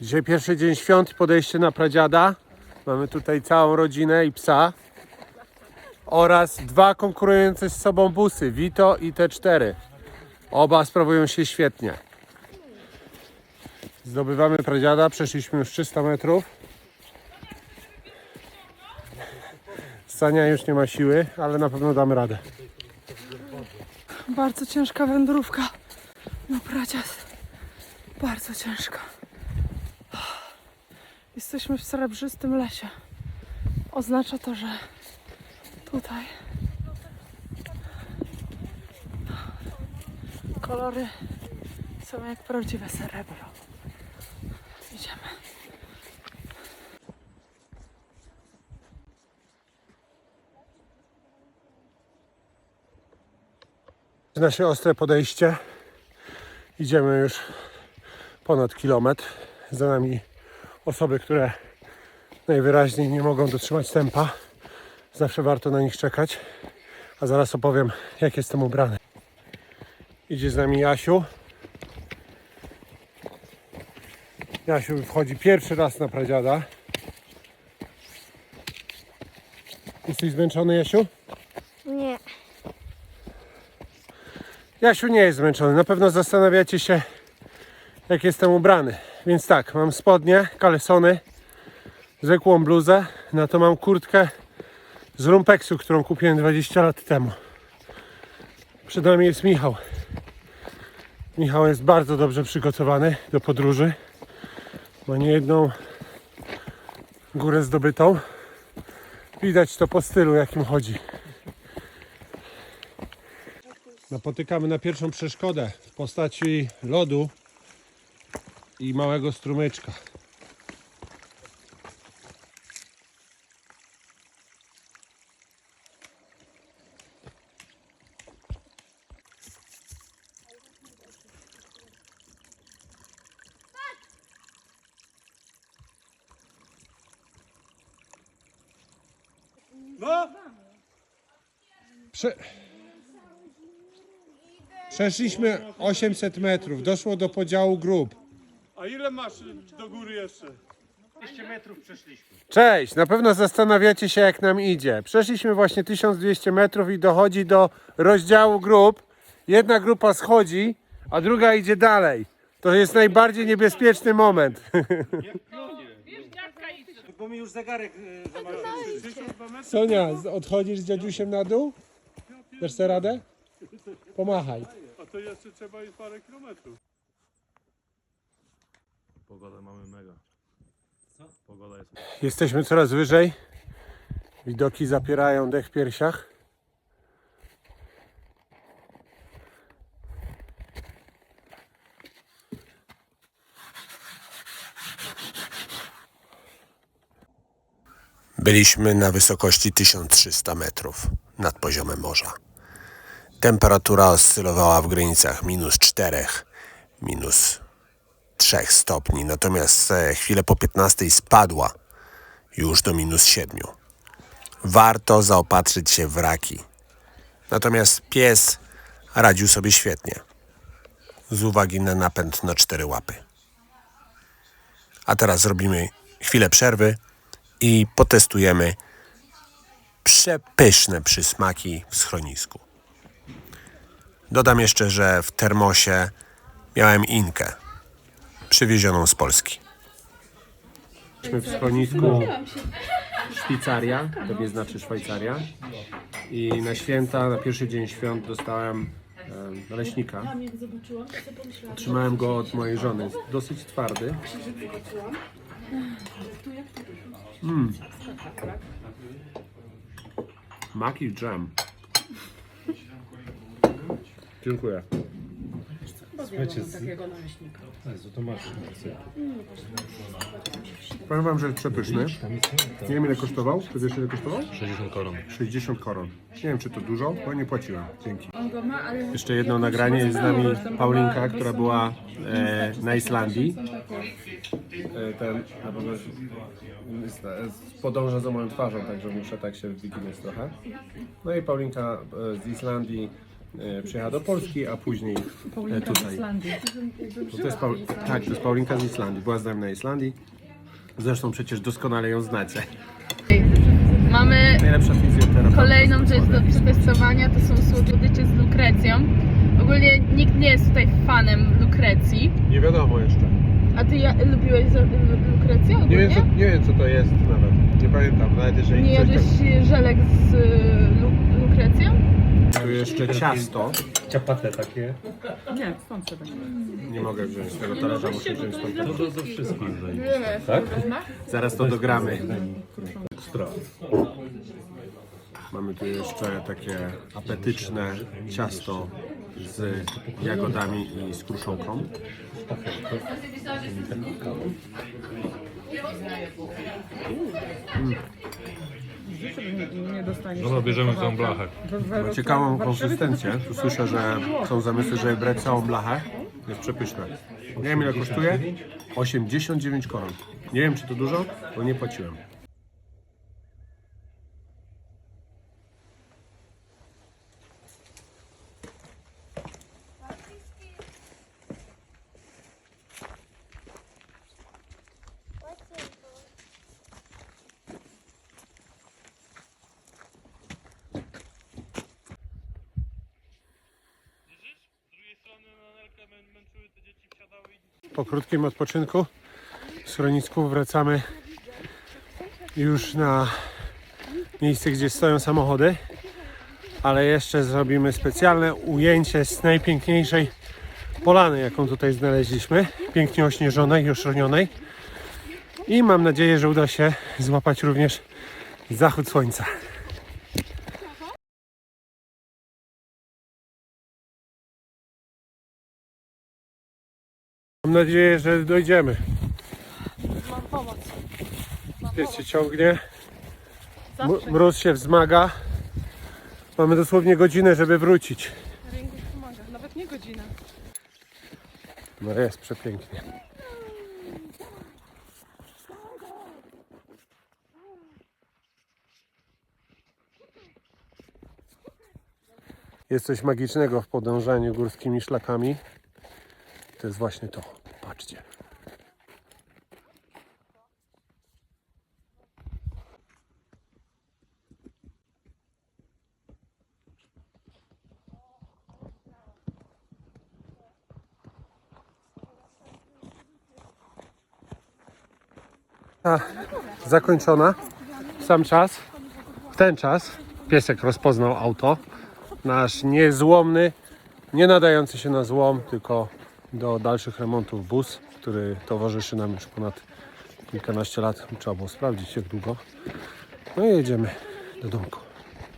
Dzisiaj pierwszy dzień świąt podejście na pradziada. Mamy tutaj całą rodzinę i psa. Oraz dwa konkurujące z sobą busy, Vito i T4. Oba sprawują się świetnie. Zdobywamy pradziada, przeszliśmy już 300 metrów. Sania już nie ma siły, ale na pewno damy radę. Bardzo ciężka wędrówka. No pradzias. Bardzo ciężka. Jesteśmy w srebrzystym lesie. Oznacza to, że tutaj kolory są jak prawdziwe srebro. Idziemy. Nasze ostre podejście. Idziemy już ponad kilometr. Za nami osoby, które najwyraźniej nie mogą dotrzymać tempa. Zawsze warto na nich czekać. A zaraz opowiem, jak jestem ubrany. Idzie z nami Jasiu. Jasiu wchodzi pierwszy raz na pradziada. Jesteś zmęczony, Jasiu? Nie. Jasiu nie jest zmęczony. Na pewno zastanawiacie się, jak jestem ubrany. Więc tak, mam spodnie, kalesony, zwykłą bluzę. Na to mam kurtkę z rumpeksu, którą kupiłem 20 lat temu. Przed nami jest Michał. Michał jest bardzo dobrze przygotowany do podróży. Ma niejedną górę zdobytą. Widać to po stylu, jakim chodzi. Napotykamy na pierwszą przeszkodę w postaci lodu i małego strumyczka. No, Prze... Przeszliśmy 800 metrów, doszło do podziału grup. A ile masz do góry jeszcze? Cześć, na pewno zastanawiacie się jak nam idzie. Przeszliśmy właśnie 1200 metrów i dochodzi do rozdziału grup. Jedna grupa schodzi, a druga idzie dalej. To jest najbardziej niebezpieczny moment. Bo mi już zegarek y, zamarł. Sonia, z- odchodzisz z dziadziusiem na dół? Dasz sobie radę? Pomachaj. A to jeszcze trzeba i parę kilometrów. Pogodę mamy mega. Co? Pogoda jest. Jesteśmy coraz wyżej. Widoki zapierają dech w piersiach. Byliśmy na wysokości 1300 metrów nad poziomem morza. Temperatura oscylowała w granicach minus 4, minus 3 stopni, natomiast e, chwilę po 15 spadła już do minus 7. Warto zaopatrzyć się w raki. Natomiast pies radził sobie świetnie. Z uwagi na napęd na cztery łapy. A teraz zrobimy chwilę przerwy i potestujemy przepyszne przysmaki w schronisku. Dodam jeszcze, że w termosie miałem inkę przywiezioną z Polski. Jesteśmy w schronisku Szwajcaria, to nie znaczy Szwajcaria. I na święta, na pierwszy dzień świąt dostałem em, naleśnika. Otrzymałem go od mojej żony. Dosyć twardy. Mm. Mak i dżem. Dziękuję. Jezu, to masz. Powiem wam, że jest przepyszny. Nie wiem ile kosztował. Ty wiesz ile kosztował? 60 koron. 60 koron. Nie wiem czy to dużo, bo nie płaciłem. Dzięki. Jeszcze jedno nagranie jest z nami Paulinka, która była e, na Islandii. E, ten, a bo jest- jest- jest- podąża za moją twarzą, także muszę tak się wyginąć trochę. No i Paulinka e, z Islandii e, przyjechała do Polski, a później e, tutaj. To jest Paul... Tak, to jest Paulinka z Islandii. Była z nami na Islandii. Zresztą przecież doskonale ją znacie. Mamy Najlepsza fizjoterapeuta. kolejną rzecz do przetestowania, to są słodycze z lukrecją. Ogólnie nikt nie jest tutaj fanem lukrecji. Nie wiadomo jeszcze. A ty ja, lubiłeś za- lu- lukrecję ogólnie? Nie wiem, co, nie wiem co to jest nawet. Nie pamiętam, nawet jeżeli Nie coś jadłeś żelek z y, lu- lukrecją? Tu jeszcze ciasto. Ciapate takie. Nie, stąd sobie. Nie mogę wziąć tego talerza, muszę wziąć stąd. To do, do wszystkich zajdzie. Zaraz to dogramy. Ekstra. Mamy tu jeszcze takie apetyczne ciasto z jagodami i z kruszonką. Nie dostaniesz. Dobra, bierzemy tą blachę. Ma ciekawą konsystencję. Tu słyszę, że są zamysły, żeby brać całą blachę. Jest przepyszne. Nie wiem ile kosztuje. 89 koron. Nie wiem czy to dużo, bo nie płaciłem. Po krótkim odpoczynku w schronisku wracamy już na miejsce, gdzie stoją samochody, ale jeszcze zrobimy specjalne ujęcie z najpiękniejszej polany, jaką tutaj znaleźliśmy, pięknie ośnieżonej i oszronionej i mam nadzieję, że uda się złapać również zachód słońca. Mam nadzieję, że dojdziemy. Mam pomoc. Pies się ciągnie. M- mróz się wzmaga. Mamy dosłownie godzinę, żeby wrócić. Pomaga, nawet nie godzina. No jest przepięknie. Jest coś magicznego w podążaniu górskimi szlakami. To jest właśnie to. Patrzcie. Zakończona. W sam czas, w ten czas, piesek rozpoznał auto. Nasz niezłomny, nie nadający się na złom, tylko do dalszych remontów bus, który towarzyszy nam już ponad kilkanaście lat. Trzeba było sprawdzić jak długo. No i jedziemy do domku.